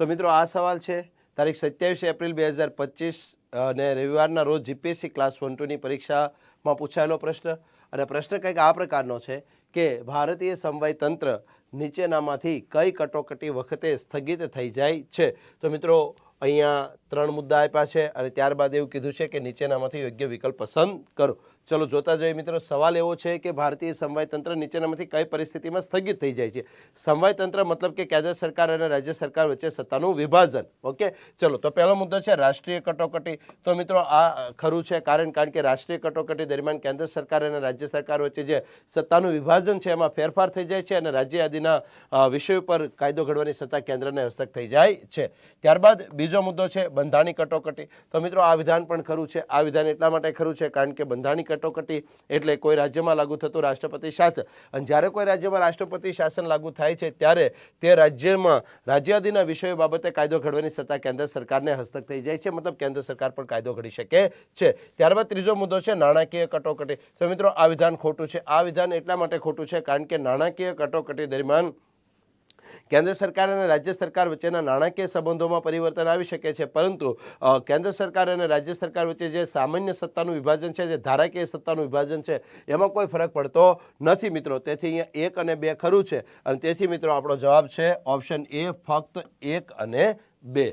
તો મિત્રો આ સવાલ છે. તારીખ સત્યાવીસ એપ્રિલ બે હજાર પચીસ અને રવિવારના રોજ જીપીએસસી ક્લાસ વન ટુની પરીક્ષામાં પૂછાયેલો પ્રશ્ન. અને પ્રશ્ન કંઈક આ પ્રકારનો છે કે ભારતીય સમવાય તંત્ર નીચેનામાંથી કઈ કટોકટી વખતે સ્થગિત થઈ જાય છે? તો મિત્રો અહીંયા ત્રણ મુદ્દા આપ્યા છે અને ત્યારબાદ એવું કીધું છે કે નીચેનામાંથી યોગ્ય વિકલ્પ પસંદ કરો. ચલો, જોતા જઈએ મિત્રો. સવાલ એવો છે કે ભારતીય સમવાય તંત્ર નીચેનામાંથી કઈ પરિસ્થિતિમાં સ્થગિત થઈ જાય છે? સમવાય તંત્ર મતલબ કે કેન્દ્ર સરકાર અને રાજ્ય સરકાર વચ્ચે સત્તાનું વિભાજન. ઓકે? ચલો, તો પહેલો મુદ્દો છે રાષ્ટ્રીય કટોકટી. તો મિત્રો, આ ખરું છે કારણ કારણ કે રાષ્ટ્રીય કટોકટી દરમિયાન કેન્દ્ર સરકાર અને રાજ્ય સરકાર વચ્ચે જે સત્તાનું વિભાજન છે, એમાં ફેરફાર થઈ જાય છે અને રાજ્ય આદિના વિષય ઉપર કાયદો ઘડવાની સત્તા કેન્દ્રને હસ્તક થઈ જાય છે. ત્યારબાદ બીજો મુદ્દો છે બંધારણી કટોકટી. તો મિત્રો, આ વિધાન પણ ખરું છે. આ વિધાન એટલા માટે ખરું છે કારણ કે બંધારણી કટોકટી એટલે કોઈ રાજ્યમાં લાગુ થતું રાષ્ટ્રપતિ શાસન. અને જ્યારે કોઈ રાજ્યમાં રાષ્ટ્રપતિ શાસન લાગુ થાય છે, ત્યારે તે રાજ્યમાં રાજ્યાદીના વિષયો બાબતે કાયદો ઘડવાની સત્તા કેન્દ્ર સરકારને હસ્તક થઈ જાય છે. મતલબ કેન્દ્ર સરકાર પણ કાયદો ઘડી શકે છે. ત્યારબાદ ત્રીજો મુદ્દો છે, નાણાકીય કટોકટી. તો મિત્રો, આ વિધાન ખોટું છે. આ વિધાન એટલા માટે ખોટું છે કારણ કે નાણાકીય કટોકટી દરમિયાન કેન્દ્ર સરકાર અને રાજ્ય સરકાર વચ્ચેના નાણાકીય સંબંધોમાં પરિવર્તન આવી શકે છે, પરંતુ કેન્દ્ર સરકાર અને રાજ્ય સરકાર વચ્ચે જે સામાન્ય સત્તાનું વિભાજન છે, જે ધારાકીય સત્તાનું વિભાજન છે, એમાં કોઈ ફરક પડતો નથી મિત્રો. તેથી અહીંયા એક અને બે ખરું છે. અને તેથી મિત્રો આપણો જવાબ છે ઓપ્શન એ ફક્ત એક અને બે.